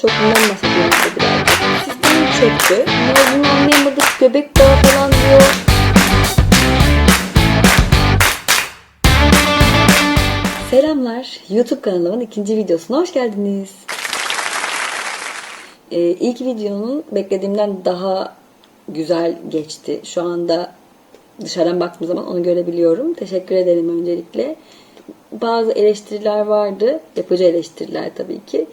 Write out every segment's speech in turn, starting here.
şokundan bahsediyorum size birazcık. Sistemim çöktü. Ne olduğunu anlayamadık. Göbek bağı falan diyor. Selamlar. YouTube kanalımın ikinci videosuna hoş geldiniz. Ee, ilk videonun beklediğimden daha güzel geçti. Şu anda dışarıdan baktığım zaman onu görebiliyorum. Teşekkür ederim öncelikle. Bazı eleştiriler vardı. Yapıcı eleştiriler tabii ki.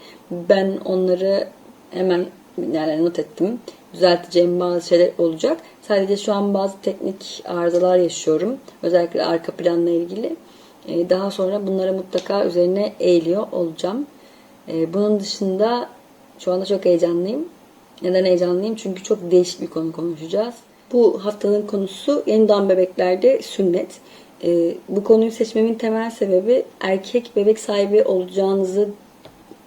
Ben onları hemen yani not ettim. Düzelteceğim bazı şeyler olacak. Sadece şu an bazı teknik arızalar yaşıyorum. Özellikle arka planla ilgili. Ee, Daha sonra bunlara mutlaka üzerine eğiliyor olacağım. Ee, Bunun dışında şu anda çok heyecanlıyım. Neden heyecanlıyım? Çünkü çok değişik bir konu konuşacağız. Bu haftanın konusu yeni doğan bebeklerde sünnet. Ee, bu konuyu seçmemin temel sebebi erkek bebek sahibi olacağınızı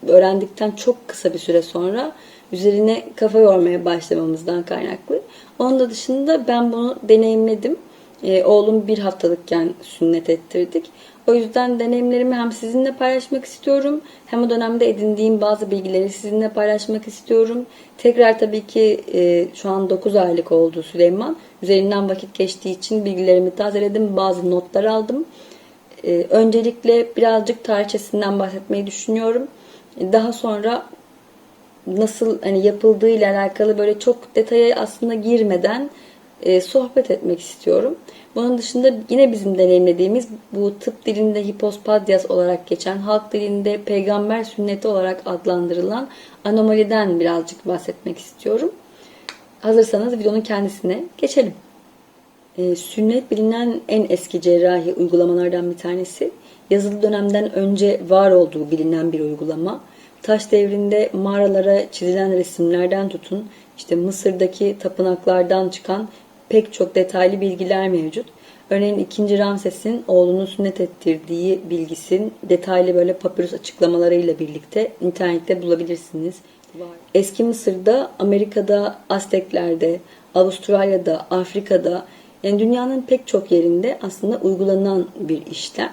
öğrendikten çok kısa bir süre sonra üzerine kafa yormaya başlamamızdan kaynaklı. Onun da dışında ben bunu deneyimledim. Ee, oğlum bir haftalıkken sünnet ettirdik. O yüzden deneyimlerimi hem sizinle paylaşmak istiyorum hem o dönemde edindiğim bazı bilgileri sizinle paylaşmak istiyorum. Tekrar tabii ki e, şu an 9 aylık oldu Süleyman. Üzerinden vakit geçtiği için bilgilerimi tazeledim. Bazı notlar aldım. Ee, öncelikle birazcık tarihçesinden bahsetmeyi düşünüyorum. Daha sonra nasıl hani yapıldığı ile alakalı böyle çok detaya aslında girmeden e, sohbet etmek istiyorum. Bunun dışında yine bizim deneyimlediğimiz bu tıp dilinde hipospadias olarak geçen, halk dilinde peygamber sünneti olarak adlandırılan anomaliden birazcık bahsetmek istiyorum. Hazırsanız videonun kendisine geçelim. E, sünnet bilinen en eski cerrahi uygulamalardan bir tanesi. Yazılı dönemden önce var olduğu bilinen bir uygulama. Taş devrinde mağaralara çizilen resimlerden tutun, işte Mısır'daki tapınaklardan çıkan pek çok detaylı bilgiler mevcut. Örneğin 2. Ramses'in oğlunu sünnet ettirdiği bilgisin detaylı böyle papyrus açıklamalarıyla birlikte internette bulabilirsiniz. Eski Mısır'da, Amerika'da, Azteklerde, Avustralya'da, Afrika'da yani dünyanın pek çok yerinde aslında uygulanan bir işlem.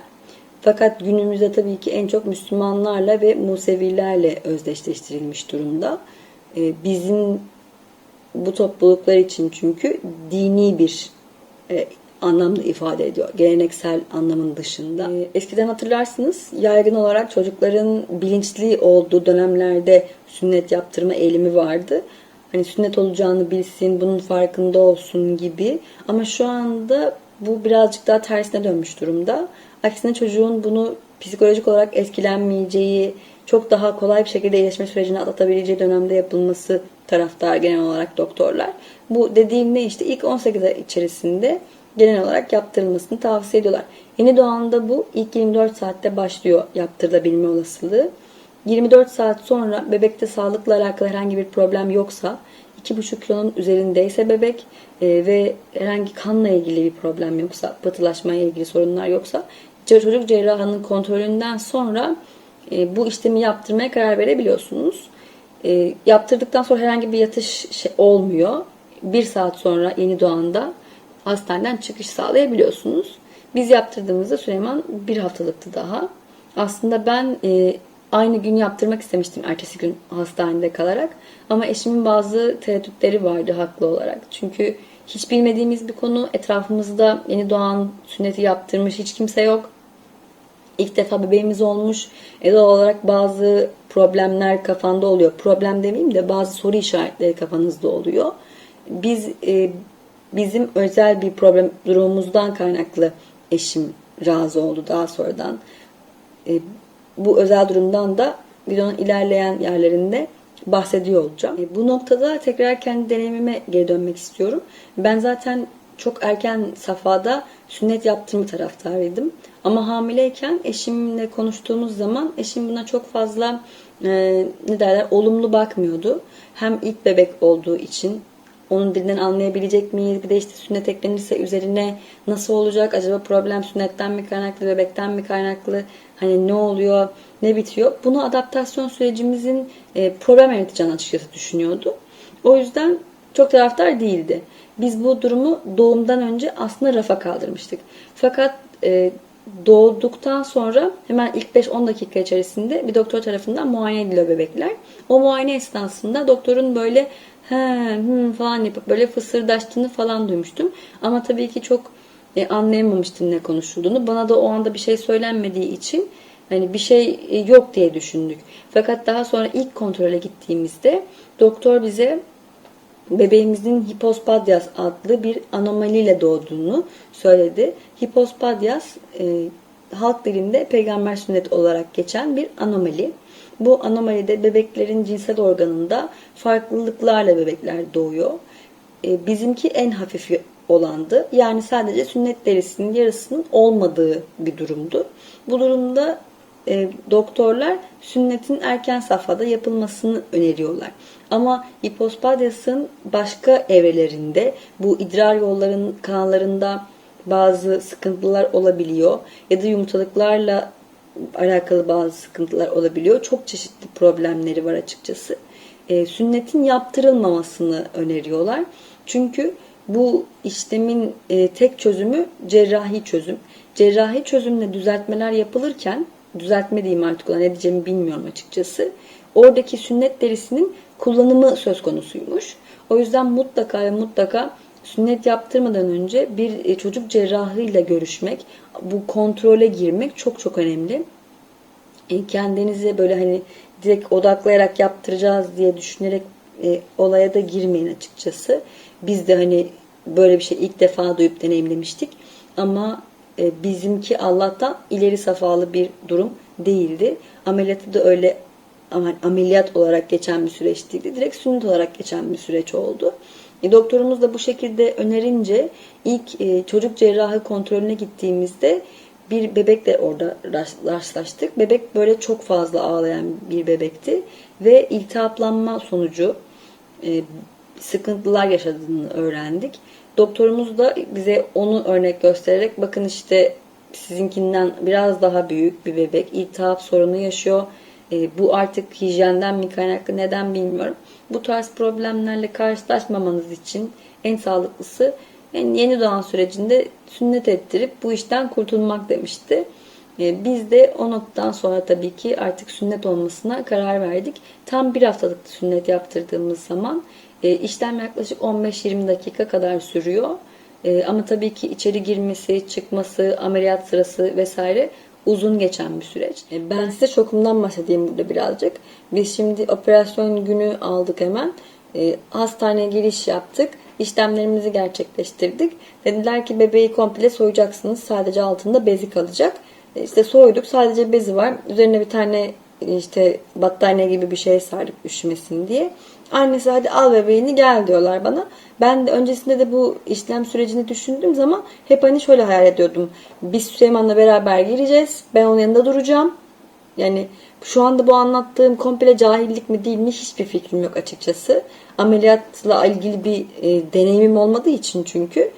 Fakat günümüzde tabii ki en çok Müslümanlarla ve Musevilerle özdeşleştirilmiş durumda. Ee, Bizim bu topluluklar için çünkü dini bir e, anlamda ifade ediyor. Geleneksel anlamın dışında. Ee, eskiden hatırlarsınız yaygın olarak çocukların bilinçli olduğu dönemlerde sünnet yaptırma eğilimi vardı. Hani sünnet olacağını bilsin, bunun farkında olsun gibi. Ama şu anda bu birazcık daha tersine dönmüş durumda. Aksine çocuğun bunu psikolojik olarak etkilenmeyeceği, çok daha kolay bir şekilde iyileşme sürecini atlatabileceği dönemde yapılması taraftar genel olarak doktorlar. Bu dediğim ne işte ilk 18 ay içerisinde genel olarak yaptırılmasını tavsiye ediyorlar. Yeni doğanda bu ilk 24 saatte başlıyor yaptırılabilme olasılığı. 24 saat sonra bebekte sağlıkla alakalı herhangi bir problem yoksa 2,5 kilonun üzerindeyse bebek e, ve herhangi kanla ilgili bir problem yoksa, pıhtılaşmaya ilgili sorunlar yoksa çocuk cerrahının kontrolünden sonra e, bu işlemi yaptırmaya karar verebiliyorsunuz. E, yaptırdıktan sonra herhangi bir yatış şey olmuyor. Bir saat sonra yeni doğanda hastaneden çıkış sağlayabiliyorsunuz. Biz yaptırdığımızda Süleyman bir haftalıktı daha. Aslında ben e, aynı gün yaptırmak istemiştim ertesi gün hastanede kalarak. Ama eşimin bazı tereddütleri vardı haklı olarak. Çünkü hiç bilmediğimiz bir konu etrafımızda yeni doğan sünneti yaptırmış hiç kimse yok. İlk defa bebeğimiz olmuş. E doğal olarak bazı problemler kafanda oluyor. Problem demeyeyim de bazı soru işaretleri kafanızda oluyor. Biz e, bizim özel bir problem durumumuzdan kaynaklı eşim razı oldu daha sonradan. E, bu özel durumdan da videonun ilerleyen yerlerinde bahsediyor olacağım. E, bu noktada tekrar kendi deneyimime geri dönmek istiyorum. Ben zaten çok erken safhada sünnet yaptırma taraftarıydım. Ama hamileyken eşimle konuştuğumuz zaman eşim buna çok fazla e, ne derler olumlu bakmıyordu. Hem ilk bebek olduğu için onun dilinden anlayabilecek miyiz? Bir de işte sünnet eklenirse üzerine nasıl olacak? Acaba problem sünnetten mi kaynaklı, bebekten mi kaynaklı? Hani ne oluyor, ne bitiyor? Bunu adaptasyon sürecimizin e, problem yaratacağını açıkçası düşünüyordu. O yüzden çok taraftar değildi. Biz bu durumu doğumdan önce aslında rafa kaldırmıştık. Fakat e, doğduktan sonra hemen ilk 5-10 dakika içerisinde bir doktor tarafından muayene ediliyor bebekler. O muayene esnasında doktorun böyle he hmm falan yapıp böyle fısırdaştığını falan duymuştum. Ama tabii ki çok e, anlayamamıştım ne konuşulduğunu. Bana da o anda bir şey söylenmediği için hani bir şey e, yok diye düşündük. Fakat daha sonra ilk kontrole gittiğimizde doktor bize bebeğimizin hipospadias adlı bir anomaliyle doğduğunu söyledi. Hipospadias e, halk dilinde peygamber sünnet olarak geçen bir anomali. Bu anomalide bebeklerin cinsel organında farklılıklarla bebekler doğuyor. E, bizimki en hafifi olandı. Yani sadece sünnet derisinin yarısının olmadığı bir durumdu. Bu durumda e, doktorlar sünnetin erken safhada yapılmasını öneriyorlar. Ama hipospadiasın başka evrelerinde bu idrar yolların kanallarında bazı sıkıntılar olabiliyor ya da yumurtalıklarla alakalı bazı sıkıntılar olabiliyor. Çok çeşitli problemleri var açıkçası. E, sünnetin yaptırılmamasını öneriyorlar. Çünkü bu işlemin e, tek çözümü cerrahi çözüm. Cerrahi çözümle düzeltmeler yapılırken, düzeltme diyeyim artık ona ne diyeceğimi bilmiyorum açıkçası. Oradaki sünnet derisinin kullanımı söz konusuymuş. O yüzden mutlaka ve mutlaka sünnet yaptırmadan önce bir e, çocuk cerrahıyla görüşmek, bu kontrole girmek çok çok önemli. E, kendinize böyle hani direkt odaklayarak yaptıracağız diye düşünerek e, olaya da girmeyin açıkçası. Biz de hani böyle bir şey ilk defa duyup deneyimlemiştik. Ama e, bizimki Allah'tan ileri safhalı bir durum değildi. Ameliyatı da öyle ameliyat olarak geçen bir süreç değildi. Direkt sünnet olarak geçen bir süreç oldu. E, doktorumuz da bu şekilde önerince ilk e, çocuk cerrahı kontrolüne gittiğimizde bir bebekle orada rastlaştık. Bebek böyle çok fazla ağlayan bir bebekti ve iltihaplanma sonucu e, sıkıntılar yaşadığını öğrendik. Doktorumuz da bize onu örnek göstererek bakın işte sizinkinden biraz daha büyük bir bebek iltihap sorunu yaşıyor. E, bu artık hijyenden mi kaynaklı neden bilmiyorum. Bu tarz problemlerle karşılaşmamanız için en sağlıklısı yani yeni doğan sürecinde sünnet ettirip bu işten kurtulmak demişti. E, biz de o noktadan sonra tabii ki artık sünnet olmasına karar verdik. Tam bir haftalık sünnet yaptırdığımız zaman e, işlem yaklaşık 15-20 dakika kadar sürüyor. E, ama tabii ki içeri girmesi, çıkması, ameliyat sırası vesaire uzun geçen bir süreç. E, ben size şokumdan bahsedeyim burada birazcık. Biz şimdi operasyon günü aldık hemen. E, hastaneye giriş yaptık. İşlemlerimizi gerçekleştirdik. Dediler ki bebeği komple soyacaksınız. Sadece altında bezi kalacak. E, işte soyduk. Sadece bezi var. Üzerine bir tane işte battaniye gibi bir şey sardık üşümesin diye. Annesi hadi al bebeğini gel diyorlar bana. Ben de öncesinde de bu işlem sürecini düşündüğüm zaman hep hani şöyle hayal ediyordum. Biz Süleyman'la beraber gireceğiz. Ben onun yanında duracağım. Yani şu anda bu anlattığım komple cahillik mi değil mi hiçbir fikrim yok açıkçası. Ameliyatla ilgili bir e, deneyimim olmadığı için çünkü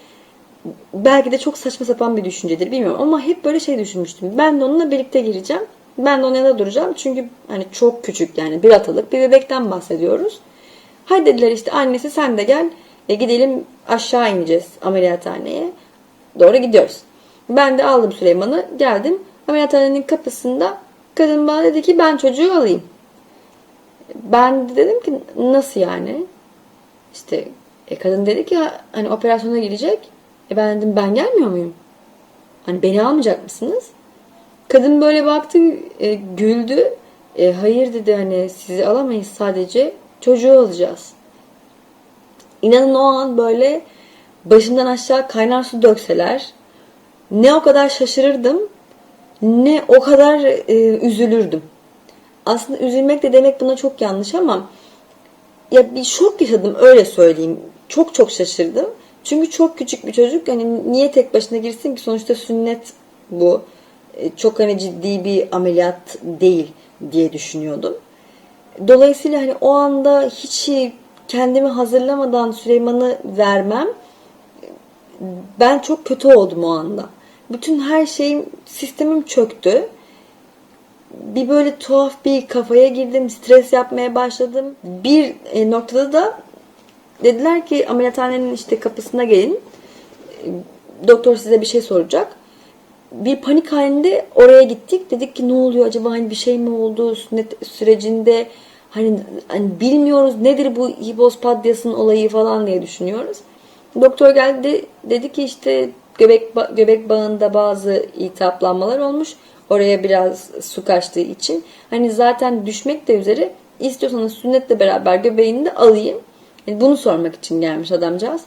belki de çok saçma sapan bir düşüncedir bilmiyorum ama hep böyle şey düşünmüştüm. Ben de onunla birlikte gireceğim. Ben de onun yanında duracağım. Çünkü hani çok küçük yani bir atalık bir bebekten bahsediyoruz. Hadi dediler işte annesi sen de gel. E gidelim aşağı ineceğiz ameliyathaneye. Doğru gidiyoruz. Ben de aldım Süleyman'ı geldim. Ameliyathanenin kapısında kadın bana dedi ki ben çocuğu alayım. Ben de dedim ki nasıl yani? İşte e, kadın dedi ki hani operasyona girecek. E ben dedim ben gelmiyor muyum? Hani beni almayacak mısınız? Kadın böyle baktı e, güldü. E, hayır dedi hani sizi alamayız sadece çocuğu alacağız. İnanın o an böyle başımdan aşağı kaynar su dökseler ne o kadar şaşırırdım ne o kadar e, üzülürdüm. Aslında üzülmek de demek buna çok yanlış ama ya bir şok yaşadım öyle söyleyeyim. Çok çok şaşırdım. Çünkü çok küçük bir çocuk hani niye tek başına girsin ki sonuçta sünnet bu. E, çok hani ciddi bir ameliyat değil diye düşünüyordum. Dolayısıyla hani o anda hiç kendimi hazırlamadan Süleyman'ı vermem ben çok kötü oldum o anda. Bütün her şeyim, sistemim çöktü. Bir böyle tuhaf bir kafaya girdim, stres yapmaya başladım. Bir e, noktada da dediler ki ameliyathanenin işte kapısına gelin. Doktor size bir şey soracak. Bir panik halinde oraya gittik. Dedik ki ne oluyor acaba hani bir şey mi oldu sünnet sürecinde hani, hani bilmiyoruz nedir bu hipospadyasın olayı falan diye düşünüyoruz. Doktor geldi dedi ki işte göbek göbek bağında bazı iltihaplanmalar olmuş. Oraya biraz su kaçtığı için. Hani zaten düşmek de üzere istiyorsanız sünnetle beraber göbeğini de alayım. Yani bunu sormak için gelmiş adamcağız.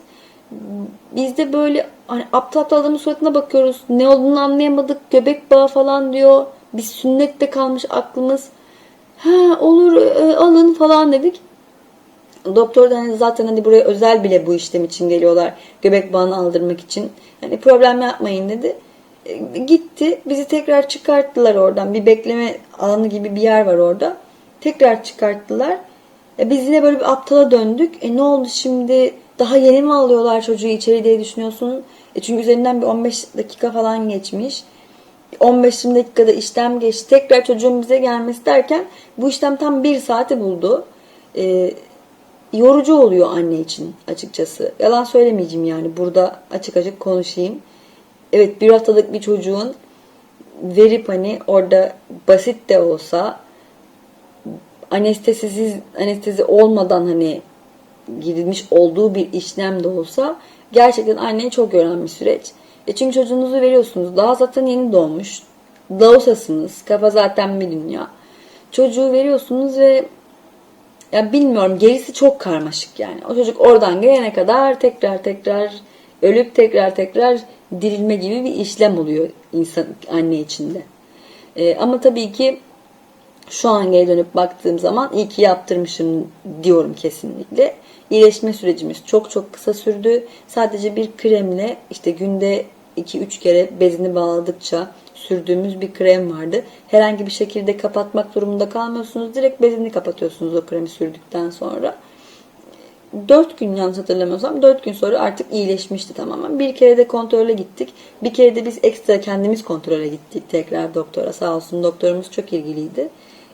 Biz de böyle hani aptal aptal adamın suratına bakıyoruz. Ne olduğunu anlayamadık. Göbek bağı falan diyor. Biz sünnette kalmış aklımız. Ha olur e, alın falan dedik. Doktor da hani zaten hani buraya özel bile bu işlem için geliyorlar. Göbek bağını aldırmak için. Hani problem yapmayın dedi. E, gitti. Bizi tekrar çıkarttılar oradan. Bir bekleme alanı gibi bir yer var orada. Tekrar çıkarttılar. E, biz yine böyle bir aptala döndük. E ne oldu şimdi? Daha yeni mi alıyorlar çocuğu içeri diye düşünüyorsun. E çünkü üzerinden bir 15 dakika falan geçmiş. 15-20 dakikada işlem geçti. Tekrar çocuğun bize gelmesi derken bu işlem tam bir saati buldu. E, yorucu oluyor anne için açıkçası. Yalan söylemeyeceğim yani burada açık açık konuşayım. Evet bir haftalık bir çocuğun verip hani orada basit de olsa anestezisiz anestezi olmadan hani girilmiş olduğu bir işlem de olsa gerçekten anneyi çok yoran bir süreç. E çünkü çocuğunuzu veriyorsunuz. Daha zaten yeni doğmuş. Lausasınız. Kafa zaten bir dünya. Çocuğu veriyorsunuz ve ya bilmiyorum gerisi çok karmaşık yani. O çocuk oradan gelene kadar tekrar tekrar ölüp tekrar tekrar dirilme gibi bir işlem oluyor insan anne içinde. Ee, ama tabii ki şu an geri dönüp baktığım zaman iyi ki yaptırmışım diyorum kesinlikle. İyileşme sürecimiz çok çok kısa sürdü. Sadece bir kremle işte günde 2-3 kere bezini bağladıkça sürdüğümüz bir krem vardı. Herhangi bir şekilde kapatmak durumunda kalmıyorsunuz. Direkt bezini kapatıyorsunuz o kremi sürdükten sonra. 4 gün yanlış hatırlamıyorsam 4 gün sonra artık iyileşmişti tamamen. Bir kere de kontrole gittik. Bir kere de biz ekstra kendimiz kontrole gittik tekrar doktora. Sağ olsun doktorumuz çok ilgiliydi.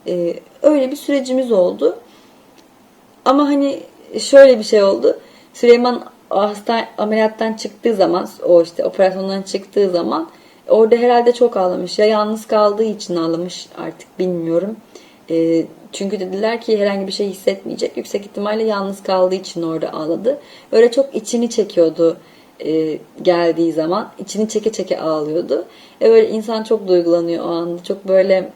Ee, öyle bir sürecimiz oldu. Ama hani şöyle bir şey oldu. Süleyman hasta ameliyattan çıktığı zaman o işte operasyondan çıktığı zaman orada herhalde çok ağlamış. Ya yalnız kaldığı için ağlamış artık bilmiyorum. E, çünkü dediler ki herhangi bir şey hissetmeyecek. Yüksek ihtimalle yalnız kaldığı için orada ağladı. Böyle çok içini çekiyordu e, geldiği zaman. içini çeke çeke ağlıyordu. E böyle insan çok duygulanıyor o anda. Çok böyle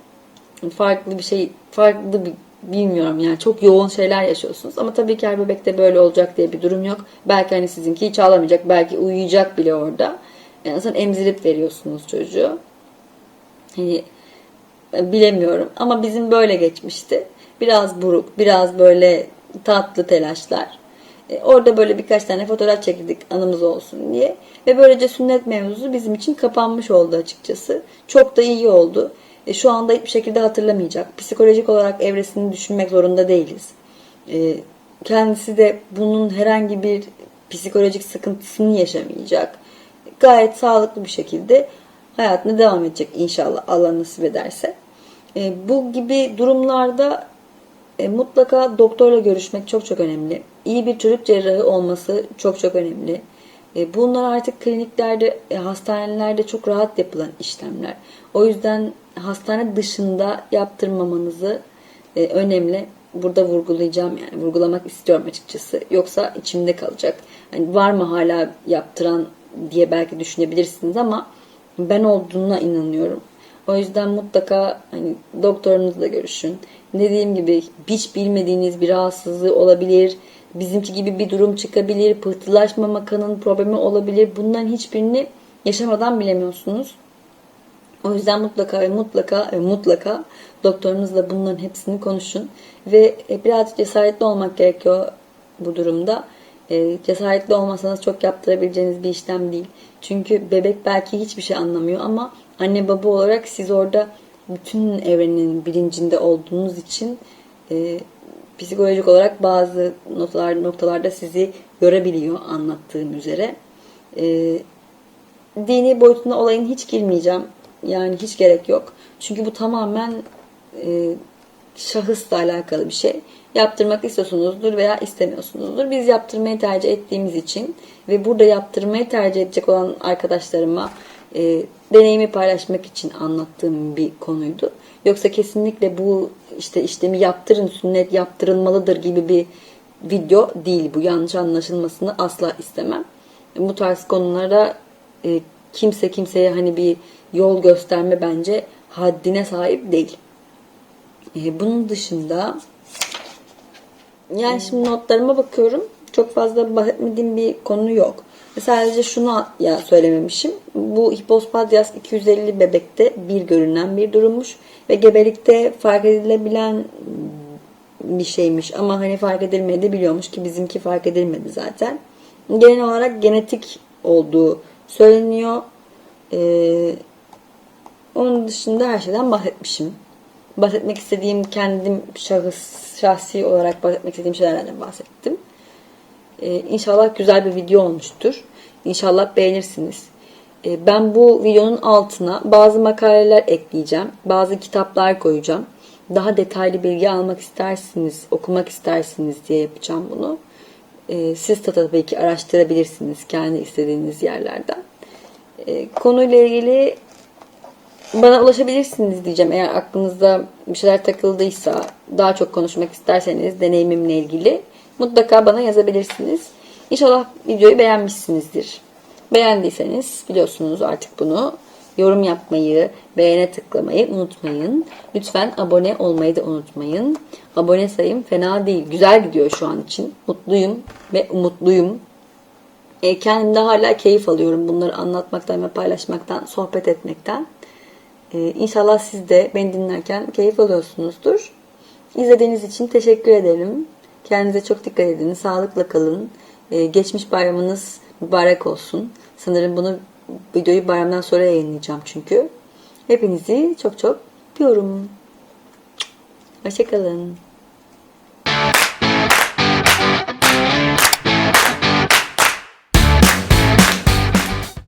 farklı bir şey, farklı bir bilmiyorum yani çok yoğun şeyler yaşıyorsunuz. Ama tabii ki her bebekte böyle olacak diye bir durum yok. Belki hani sizinki hiç ağlamayacak, belki uyuyacak bile orada. En azından emzirip veriyorsunuz çocuğu. Hani bilemiyorum ama bizim böyle geçmişti. Biraz buruk, biraz böyle tatlı telaşlar. E, orada böyle birkaç tane fotoğraf çekildik anımız olsun diye. Ve böylece sünnet mevzusu bizim için kapanmış oldu açıkçası. Çok da iyi oldu. E, şu anda hiçbir şekilde hatırlamayacak. Psikolojik olarak evresini düşünmek zorunda değiliz. E, kendisi de bunun herhangi bir psikolojik sıkıntısını yaşamayacak. Gayet sağlıklı bir şekilde hayatına devam edecek inşallah Allah nasip ederse. E, bu gibi durumlarda e, mutlaka doktorla görüşmek çok çok önemli. İyi bir çocuk cerrahı olması çok çok önemli. E, bunlar artık kliniklerde, e, hastanelerde çok rahat yapılan işlemler. O yüzden hastane dışında yaptırmamanızı e, önemli. Burada vurgulayacağım yani vurgulamak istiyorum açıkçası. Yoksa içimde kalacak. Hani var mı hala yaptıran diye belki düşünebilirsiniz ama ben olduğuna inanıyorum. O yüzden mutlaka hani doktorunuzla görüşün. Dediğim gibi hiç bilmediğiniz bir rahatsızlığı olabilir. Bizimki gibi bir durum çıkabilir. Pıhtılaşma kanın problemi olabilir. Bunların hiçbirini yaşamadan bilemiyorsunuz. O yüzden mutlaka ve mutlaka ve mutlaka doktorunuzla bunların hepsini konuşun. Ve biraz cesaretli olmak gerekiyor bu durumda. E, cesaretli olmasanız çok yaptırabileceğiniz bir işlem değil. Çünkü bebek belki hiçbir şey anlamıyor ama anne baba olarak siz orada bütün evrenin bilincinde olduğunuz için e, psikolojik olarak bazı noktalar, noktalarda sizi görebiliyor anlattığım üzere. E, dini boyutuna olayın hiç girmeyeceğim. Yani hiç gerek yok. Çünkü bu tamamen e, şahısla alakalı bir şey. Yaptırmak istiyorsunuzdur veya istemiyorsunuzdur. Biz yaptırmayı tercih ettiğimiz için ve burada yaptırmayı tercih edecek olan arkadaşlarıma e, deneyimi paylaşmak için anlattığım bir konuydu. Yoksa kesinlikle bu işte işlemi yaptırın, sünnet yaptırılmalıdır gibi bir video değil bu. Yanlış anlaşılmasını asla istemem. Bu tarz konulara e, kimse kimseye hani bir yol gösterme bence haddine sahip değil. E, bunun dışında yani şimdi notlarıma bakıyorum. Çok fazla bahsetmediğim bir konu yok. Sadece şunu ya söylememişim. Bu hipospadyas 250 bebekte bir görünen bir durummuş. Ve gebelikte fark edilebilen bir şeymiş. Ama hani fark edilmedi biliyormuş ki bizimki fark edilmedi zaten. Genel olarak genetik olduğu söyleniyor. Ee, onun dışında her şeyden bahsetmişim. Bahsetmek istediğim kendim şahıs, şahsi olarak bahsetmek istediğim şeylerden de bahsettim. Ee, inşallah güzel bir video olmuştur. İnşallah beğenirsiniz. Ee, ben bu videonun altına bazı makaleler ekleyeceğim. Bazı kitaplar koyacağım. Daha detaylı bilgi almak istersiniz, okumak istersiniz diye yapacağım bunu. Ee, siz de tabii ki araştırabilirsiniz kendi istediğiniz yerlerden. Ee, konuyla ilgili bana ulaşabilirsiniz diyeceğim. Eğer aklınızda bir şeyler takıldıysa, daha çok konuşmak isterseniz deneyimimle ilgili mutlaka bana yazabilirsiniz. İnşallah videoyu beğenmişsinizdir. Beğendiyseniz biliyorsunuz artık bunu. Yorum yapmayı, beğene tıklamayı unutmayın. Lütfen abone olmayı da unutmayın. Abone sayım fena değil. Güzel gidiyor şu an için. Mutluyum ve umutluyum. E, kendimde hala keyif alıyorum bunları anlatmaktan ve paylaşmaktan, sohbet etmekten. E, inşallah siz de beni dinlerken keyif alıyorsunuzdur. İzlediğiniz için teşekkür ederim. Kendinize çok dikkat edin. Sağlıkla kalın. E, geçmiş bayramınız mübarek olsun. Sanırım bunu videoyu bayramdan sonra yayınlayacağım çünkü. Hepinizi çok çok öpüyorum. Hoşçakalın.